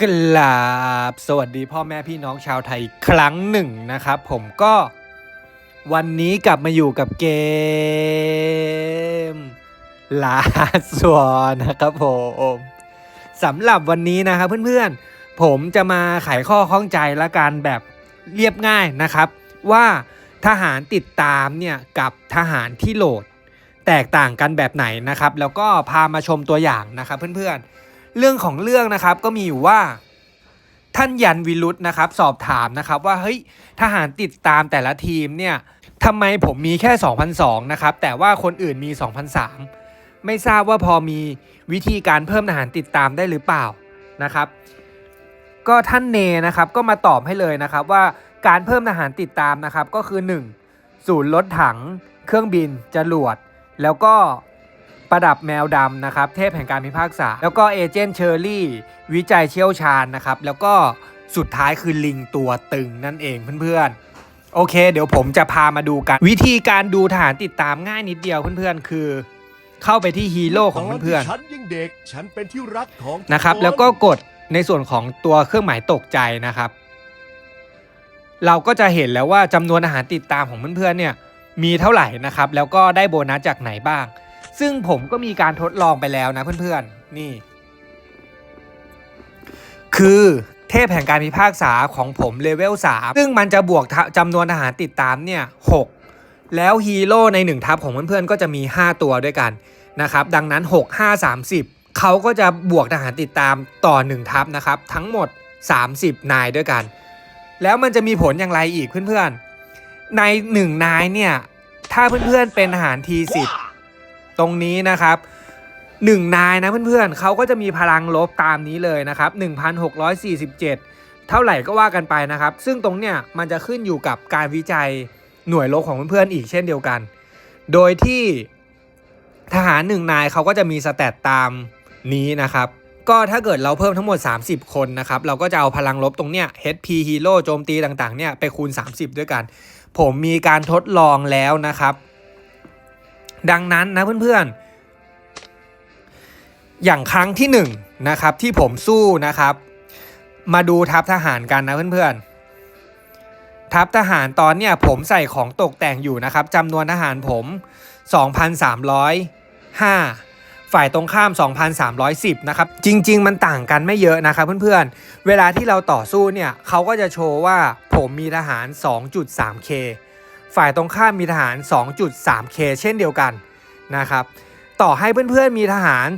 กราบสวัสดีพ่อแม่พี่น้องชาวไทยครั้งหนึ่งนะครับ ผมก็วันนี้กลับมาอยู่กับเกมลาสวนะครับผมสำหรับวันนี้นะครับเพื่อนๆ ผมจะมาไขข้อข้องใจละกันแบบเรียบง่ายนะครับ ว่าทหารติดตามเนี่ยกับทหารที่โหลด แตกต่างกันแบบไหนนะครับ แล้วก็พามาชมตัวอย่างนะครับเพื่อนๆ เรื่องของเรื่องนะครับก็มีอยู่ว่าท่านยันวิรุธนะครับ สอบถามนะครับว่าเฮ้ยทหารติดตามแต่ละทีมเนี่ยทำไมผมมีแค่ 2,002นะครับแต่ว่าคนอื่นมี 2,003ไม่ทราบว่าพอมีวิธีการเพิ่มทหารติดตามได้หรือเปล่านะครับ ก็ท่านเนนะครับก็มาตอบให้เลยนะครับว่าการเพิ่มทหารติดตามนะครับก็คือ 1. ศูนย์รถถัง เครื่องบินจรวด แล้วก็ ประดับแมวดำนะครับ เทพแห่งการพิพากษา แล้วก็เอเจนต์เชอร์รี่ วิจัยเชี่ยวชาญนะครับ แล้วก็สุดท้ายคือลิงตัวตึงนั่นเองเพื่อนๆ โอเค เดี๋ยวผมจะพามาดูกัน วิธีการดูทหารติดตามง่ายนิดเดียวเพื่อนๆ คือเข้าไปที่ฮีโร่ของเพื่อนตที่ฉันยังเด็กฉันเป็นที่รักของทุกๆนะครับนแล้วก็กดในส่วนของตัวเครื่องหมายตกใจนะครับ เราก็จะเห็นแล้วว่าจำนวนอาหารติดตามของเพื่อนๆเนี่ยมีเท่าไหร่นะครับ แล้วก็ได้โบนัสจากไหนบ้าง ซึ่งผมก็มีการทดลองไปแล้วนะเพื่อนๆ นี่ คือเทพแห่งการพิพากษาของผมเลเวล3ซึ่งมันจะบวกจำนวนอาหารติดตามเนี่ย6แล้วฮีโร่ใน 1 ทัพของเพื่อนๆ ก็จะมี 5 ตัวด้วยกันนะครับ ดังนั้น 6 5 30 เขาก็จะบวกทหารติดตามต่อ 1 ทัพนะครับ ทั้งหมด 30 นายด้วยกัน แล้วมันจะมีผลอย่างไรอีกเพื่อนๆ ใน 1 นายเนี่ย ถ้าเพื่อนๆเป็นทหารทีสิบ ตรงนี้นะครับหนึ่งนายนะเพื่อนๆเขาก็จะมีพลังลบตามนี้เลยนะครับ1,647 เท่าไหร่ก็ว่ากันไปนะครับ ซึ่งตรงเนี้ยมันจะขึ้นอยู่กับการวิจัยหน่วยลบของเพื่อนๆอีกเช่นเดียวกัน โดยที่ทหารหนึ่งนายเขาก็จะมีสแตตตามนี้นะครับ ก็ถ้าเกิดเราเพิ่มทั้งหมด 30 คนนะครับ เราก็จะเอาพลังลบตรงเนี้ย HP Hero โจมตีต่างๆเนี่ยไปคูณ 30 ด้วยกัน ผมมีการทดลองแล้วนะครับ ดังนั้นนะเพื่อนๆ อย่างครั้งที่1นงนะครับที่ผมสู้นะครับ มาดูทัพทหารกันนะเพื่อนๆ ทัพทหารตอนเนี้ยผมใส่ของตกแต่งอยู่นะครับจำนวนทหารผม 2,305ฝ่ายตรงข้าม 2,310 นะครับ จริง ๆ มันต่างกันไม่เยอะนะครับเพื่อนๆ เวลาที่เราต่อสู้เนี่ย เขาก็จะโชว์ว่าผมมีทหาร 2.3K ฝ่ายตรงข้ามมีทหาร 2.3K เช่นเดียวกันนะครับ ต่อให้เพื่อนๆมีทหาร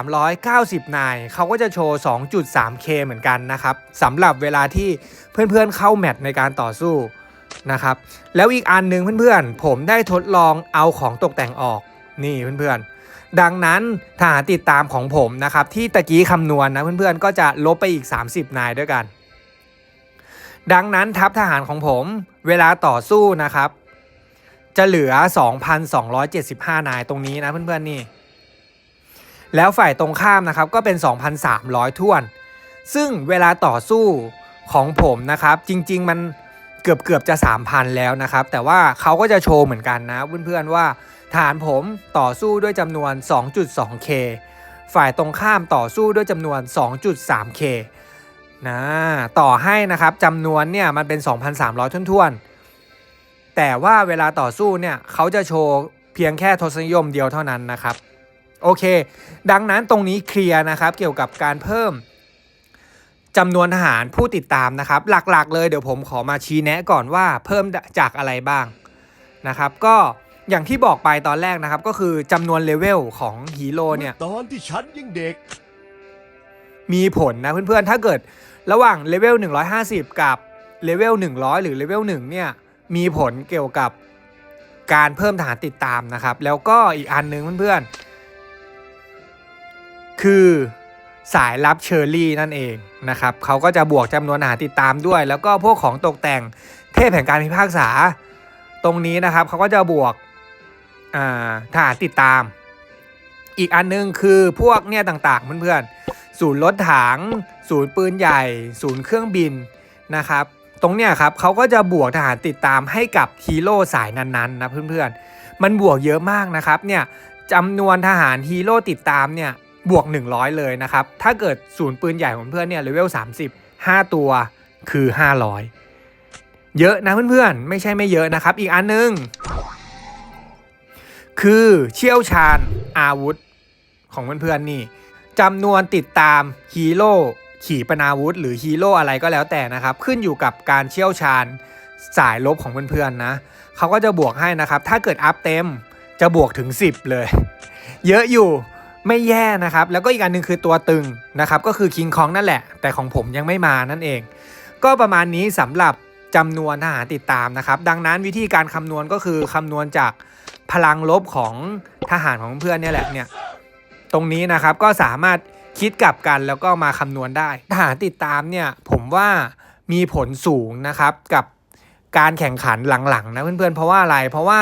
2,390 นาย เขาก็จะโชว์ 2.3K เหมือนกันนะครับสำหรับเวลาที่เพื่อนๆเข้าแมตช์ในการต่อสู้นะครับ แล้วอีกอันหนึ่งเพื่อนๆ ผมได้ทดลองเอาของตกแต่งออกนี่เพื่อนๆ ดังนั้นทหารติดตามของผมนะครับที่ตะกี้คำนวณนะเพื่อนๆ ก็จะลบไปอีก 30 นายด้วยกัน ดังนั้นทัพทหารของผมเวลาต่อสู้นะครับ จะเหลือ 2,275 นายตรงนี้นะเพื่อนๆนี่ แล้วฝ่ายตรงข้ามนะครับก็เป็น 2,300ท้วน ซึ่งเวลาต่อสู้ของผมนะครับ จริง ๆ มันเกือบเกือบจะ 3,000 แล้วนะครับ แต่ว่าเขาก็จะโชว์เหมือนกันนะเพื่อนๆว่าฐานผมต่อสู้ด้วยจำนวน 2.2K ฝ่ายตรงข้ามต่อสู้ด้วยจำนวน 2.3K นะต่อให้นะครับจำนวนเนี่ยมันเป็น 2,300ท้วนๆ แต่ว่าเวลาต่อสู้เนี่ยเขาจะโชว์เพียงแค่ทศนิยมเดียวเท่านั้นนะครับ โอเค ดังนั้นตรงนี้เคลียร์นะครับเกี่ยวกับการเพิ่มจำนวนทหารผู้ติดตามนะครับ หลักๆ เลยเดี๋ยวผมขอมาชี้แนะก่อนว่าเพิ่มจากอะไรบ้างนะครับก็อย่างที่บอกไปตอนแรกนะครับ ก็คือจำนวนเลเวลของฮีโร่เนี่ยตอนที่ฉันยังเด็ก มีผลนะเพื่อนๆถ้าเกิด ระหว่างเลเวล150 กับเลเวล100 หรือเลเวล1เนี่ยมีผลเกี่ยวกับการเพิ่มทหารติดตามนะครับ แล้วก็อีกอันหนึงเพื่อนๆ คือสายลับเชอร์รี่นั่นเองนะครับเขาก็จะบวกจำนวนทหารติดตามด้วย แล้วก็พวกของตกแต่งเทพแห่งการพิพากษา ตรงนี้นะครับเขาก็จะบวกอ่าทหารติดตาม อีกอันหนึงคือพวกเนี่ยต่างๆเพื่อนๆ ศูนย์รถถัง ศูนย์ปืนใหญ่ ศูนย์เครื่องบินนะครับ ตรงเนี้ยครับเขาก็จะบวกทหารติดตามให้กับฮีโร่สายนั้นๆนะเพื่อนๆ มันบวกเยอะมากนะครับเนี่ยจำนวนทหารฮีโร่ติดตามเนี่ยบวก 100 เลยนะครับ ถ้าเกิดศูนย์ปืนใหญ่ของเพื่อนเนี่ยเลเวล30 5 ตัวคือ 500 เยอะนะเพื่อนๆ ไม่ใช่ไม่เยอะนะครับ อีกอันหนึง คือเชี่ยวชาญอาวุธของเพื่อนๆนี่ จำนวนติดตามฮีโร่ขี่ปนาวุธ หรือฮีโร่อะไรก็แล้วแต่นะครับ ขึ้นอยู่กับการเชี่ยวชาญสายลบของเพื่อนๆนะเขาก็จะบวกให้นะครับ ถ้าเกิดอัพเต็มจะบวกถึง 10 เลย เยอะอยู่ไม่แย่นะครับ แล้วก็อีกอันหนึ่งคือตัวตึงนะครับ ก็คือคิงคองนั่นแหละ แต่ของผมยังไม่มานั่นเอง ก็ประมาณนี้สำหรับจำนวนทหารติดตามนะครับ ดังนั้นวิธีการคำนวณก็คือคำนวณจากพลังลบของทหารของเพื่อนเนี่ยแหละเนี่ย ตรงนี้นะครับก็สามารถคิดกลับกันแล้วก็มาคำนวณได้ทหารติดตามเนี่ยผมว่ามีผลสูงนะครับกับการแข่งขันหลังๆนะเพื่อนๆ เพราะว่าอะไร เพราะว่า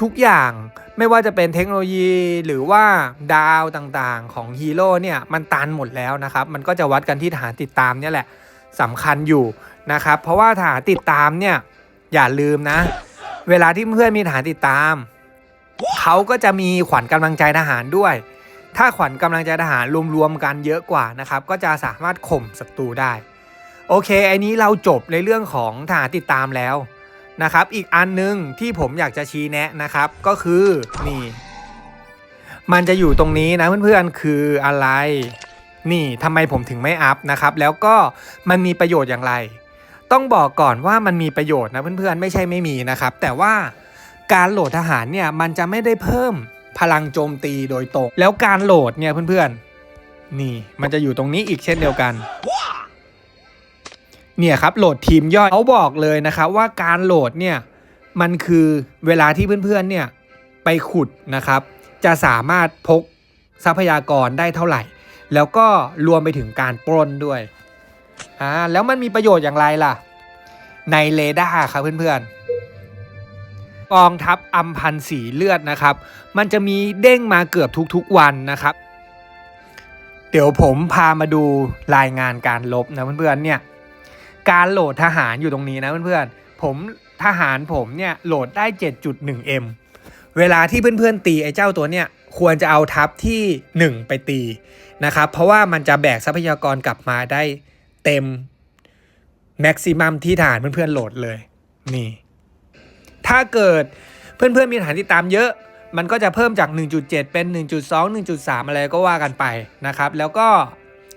ทุกอย่างไม่ว่าจะเป็นเทคโนโลยีหรือว่าดาวต่างๆของฮีโร่เนี่ยมันตันหมดแล้วนะครับ มันก็จะวัดกันที่ทหารติดตามเนี่ยแหละสำคัญอยู่นะครับ เพราะว่าทหารติดตามเนี่ยอย่าลืมนะ เวลาที่เพื่อนมีทหารติดตาม เขาก็จะมีขวัญกำลังใจทหารด้วย ถ้าขวัญกำลังใจทหารรวมๆกันเยอะกว่านะครับก็จะสามารถข่มศัตรูได้ โอเคไอันนี้เราจบในเรื่องของทหารติดตามแล้วนะครับ อีกอันหนึงที่ผมอยากจะชี้แนะนะครับก็คือนี่มันจะอยู่ตรงนี้นะเพื่อนๆคืออะไร นี่ทำไมผมถึงไม่อัพนะครับ แล้วก็มันมีประโยชน์อย่างไร ต้องบอกก่อนว่ามันมีประโยชน์นะเพื่อนๆไม่ใช่ไม่มีนะครับ แต่ว่าการโหลดทหารเนี่ยมันจะไม่ได้เพิ่ม พลังโจมตีโดยตรง แล้วการโหลดเนี่ยเพื่อนๆ นี่มันจะอยู่ตรงนี้อีกเช่นเดียวกัน เนี่ยครับโหลดทีมย่อยเขาบอกเลยนะครับว่าการโหลดเนี่ยมันคือเวลาที่เพื่อนๆเนี่ยไปขุดนะครับ จะสามารถพกทรัพยากรได้เท่าไหร่ แล้วก็รวมไปถึงการปล้นด้วยอ่าแล้วมันมีประโยชน์อย่างไรล่ะ ในเรดาร์ครับเพื่อนๆ กองทัพอัมพันสีเลือดนะครับ มันจะมีเด้งมาเกือบทุกๆวันนะครับ เดี๋ยวผมพามาดูรายงานการลบนะเพื่อนๆเนี่ยการโหลดทหารอยู่ตรงนี้นะเพื่อนๆผมทหารผมเนี่ยโหลดได้ 7.1M เวลาที่เพื่อนๆตีไอ้เจ้าตัวเนี่ยควรจะเอาทัพที่ 1 ไปตีนะครับเพราะว่ามันจะแบกทรัพยากรกลับมาได้เต็มแม็กซิมัมที่ฐานเพื่อนๆโหลดเลยนี่ ถ้าเกิดเพื่อนๆมีฐานที่ตามเยอะมันก็จะเพิ่มจาก 1.7 เป็น 1.2 1.3 อะไรก็ว่ากันไปนะครับ แล้วก็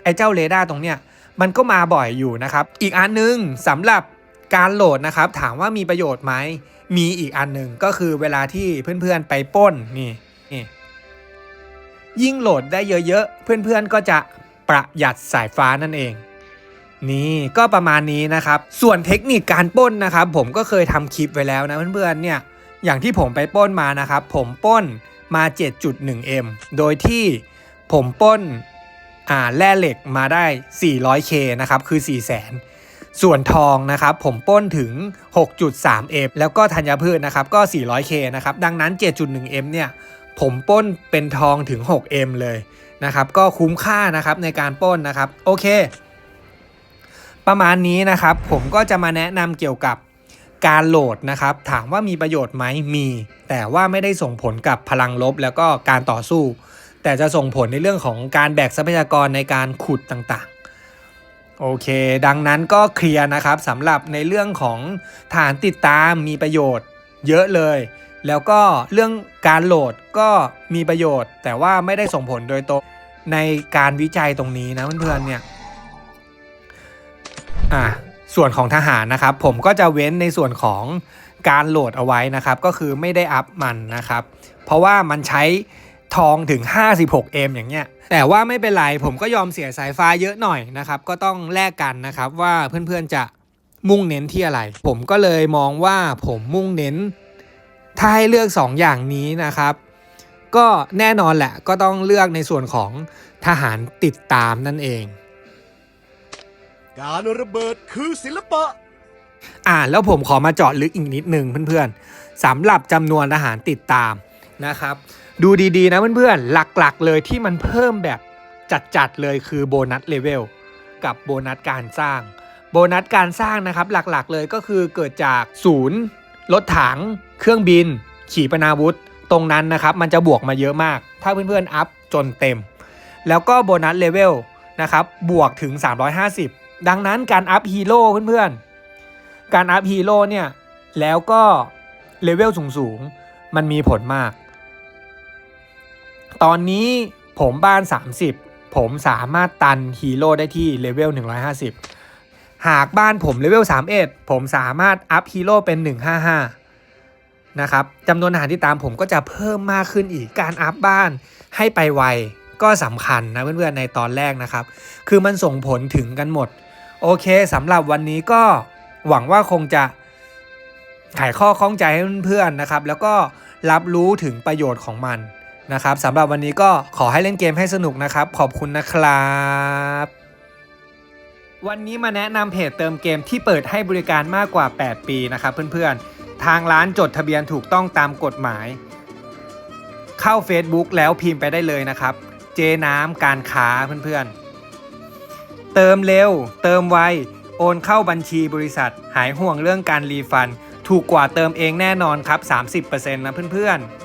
ไอ้เจ้าเรดาร์ตรงเนี้ยมันก็มาบ่อยอยู่นะครับ อีกอันหนึงสำหรับการโหลดนะครับ ถามว่ามีประโยชน์ไหม มีอีกอันหนึ่งก็คือเวลาที่เพื่อนๆไปป้นนี่นี่ยิ่งโหลดได้เยอะๆ เพื่อนๆก็จะประหยัดสายฟ้านั่นเอง นี่ก็ประมาณนี้นะครับ ส่วนเทคนิคการป้นนะครับ ผมก็เคยทำคลิปไว้แล้วนะเพื่อนๆเนี่ยอย่างที่ผมไปป้นมานะครับ ผมป้นมา 7.1M โดยที่ผมป้นอ่าแร่เหล็กมาได้ 400k นะครับคือ 400,000 ส่วนทองนะครับ ผมป้นถึง 6.3m แล้วก็ธัญพืชนะครับก็ 400k นะครับดังนั้น 7.1m เนี่ยผมป้นเป็นทองถึง 6m เลยนะครับก็คุ้มค่านะครับในการป้นนะครับโอเค ประมาณนี้นะครับ ผมก็จะมาแนะนำเกี่ยวกับการโหลดนะครับ ถามว่ามีประโยชน์ไหมมี แต่ว่าไม่ได้ส่งผลกับพลังลบแล้วก็การต่อสู้ แต่จะส่งผลในเรื่องของการแบกทรัพยากรในการขุดต่างๆ โอเค ดังนั้นก็เคลียร์นะครับสำหรับในเรื่องของฐานติดตามมีประโยชน์เยอะเลย แล้วก็เรื่องการโหลดก็มีประโยชน์ แต่ว่าไม่ได้ส่งผลโดยตรงในการวิจัยตรงนี้นะเพื่อนๆเนี่ย อะส่วนของทหารนะครับ ผมก็จะเว้นในส่วนของการโหลดเอาไว้นะครับ ก็คือไม่ได้อัพมันนะครับ เพราะว่ามันใช้ทองถึง 56M อย่างเงี้ย แต่ว่าไม่เป็นไร ผมก็ยอมเสียสายฟ้าเยอะหน่อยนะครับ ก็ต้องแลกกันนะครับว่าเพื่อนๆจะมุ่งเน้นที่อะไร ผมก็เลยมองว่าผมมุ่งเน้น ถ้าให้เลือก 2 อย่างนี้นะครับ ก็แน่นอนแหละก็ต้องเลือกในส่วนของทหารติดตามนั่นเอง การระเบิดคือศิลปะ อ่าแล้วผมขอมาเจาะลึกอีกนิดนึงเพื่อนๆสำหรับจำนวนทหารติดตามนะครับ ดูดีๆนะเพื่อนๆ หลักๆ เลยที่มันเพิ่มแบบจัดๆเลยคือโบนัสเลเวลกับโบนัสการสร้าง โบนัสการสร้างนะครับหลักๆเลยก็คือเกิดจากศูนย์รถถัง เครื่องบิน ขีปนาวุธ ตรงนั้นนะครับมันจะบวกมาเยอะมาก ถ้าเพื่อนๆอัพจนเต็ม แล้วก็โบนัสเลเวลนะครับบวกถึง 350 ดังนั้นการอัพฮีโร่เพื่อนๆ การอัพฮีโร่เนี่ย แล้วก็เลเวลสูงๆ มันมีผลมาก ตอนนี้ผมบ้าน 30 ผมสามารถตันฮีโร่ได้ที่เลเวล 150 หากบ้านผมเลเวล 31 ผมสามารถอัพฮีโร่เป็น 155 นะครับจำนวนอาหารที่ตามผมก็จะเพิ่มมากขึ้นอีกการอัพบ้านให้ไปไวก็สำคัญนะเพื่อนๆในตอนแรกนะครับ คือมันส่งผลถึงกันหมด โอเคสำหรับวันนี้ก็หวังว่าคงจะไขข้อข้องใจให้เพื่อนๆนะครับ แล้วก็รับรู้ถึงประโยชน์ของมันนะครับสำหรับวันนี้ก็ขอให้เล่นเกมให้สนุกนะครับ ขอบคุณนะครับ วันนี้มาแนะนำเพจเติมเกมที่เปิดให้บริการมากกว่า 8 ปีนะครับเพื่อนๆ ทางร้านจดทะเบียนถูกต้องตามกฎหมาย เข้า Facebook แล้วพิมพ์ไปได้เลยนะครับ เจน้ำการค้าเพื่อนๆ เติมเร็ว เติมไว โอนเข้าบัญชีบริษัท หายห่วงเรื่องการรีฟัน ถูกกว่าเติมเองแน่นอนครับ 30%นะเพื่อนๆ